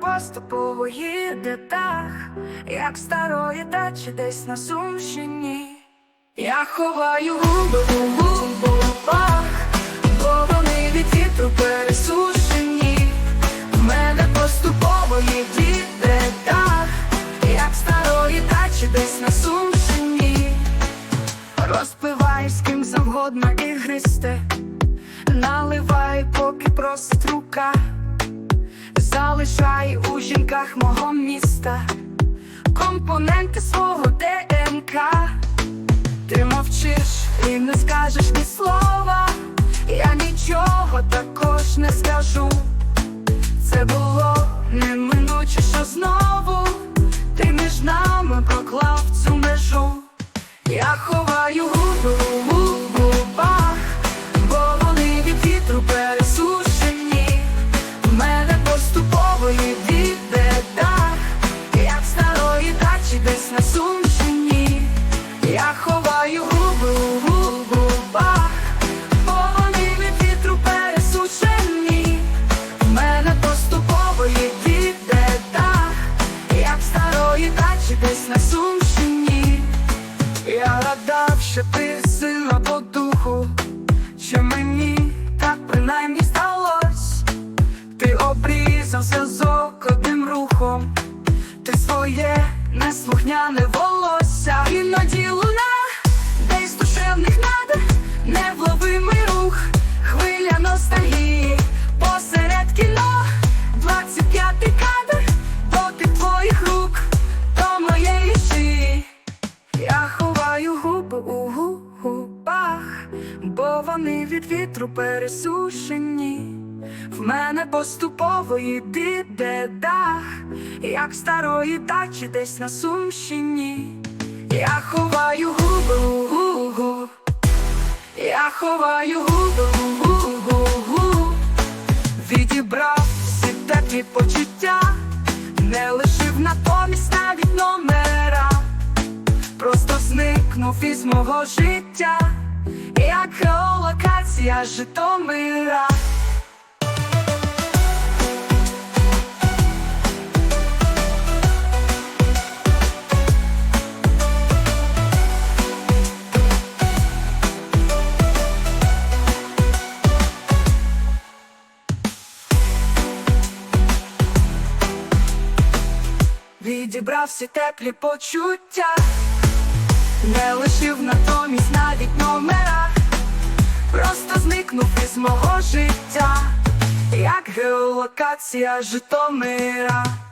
поступово їде дах, як старої дачі десь на Сумщині. Я ховаю губи у губах, бо вони від вітру пересушені. В мене поступово їде дах, як старої дачі десь на Сумщині. Розпивай з ким завгодно ігристе, наливай, поки просить рука, залишай у жінках мого міста компоненти свого ДНК. Ти мовчиш і не скажеш ні слова, я нічого також не скажу. Це було неминуче, що знову ти між нами проклав цю межу. Я ховаю губи Я ховаю губи у губах, бо вони вітру пересушені. В мене поступово йде дах, як старої дачі десь на Сумщині. Я гадав, що ти сильна по духу, що мені так принаймні сталось. Ти обрізав зв'язок одним рухом, ти своє неслухняне волосся Іноді луна, губи у губах, бо вони від вітру пересушені. В мене поступово йде дах, як старої дачі десь на Сумщині. Я ховаю губи у гу-гу, я ховаю губи у гу-гу-гу, відібрав всі теплі почуття, не лишив натомість навіть номера. Зникнув із мого життя, як геолокація Житомира. Відібрав всі теплі почуття, не лишив натомість навіть номера, просто зникнув із мого життя, як геолокація Житомира.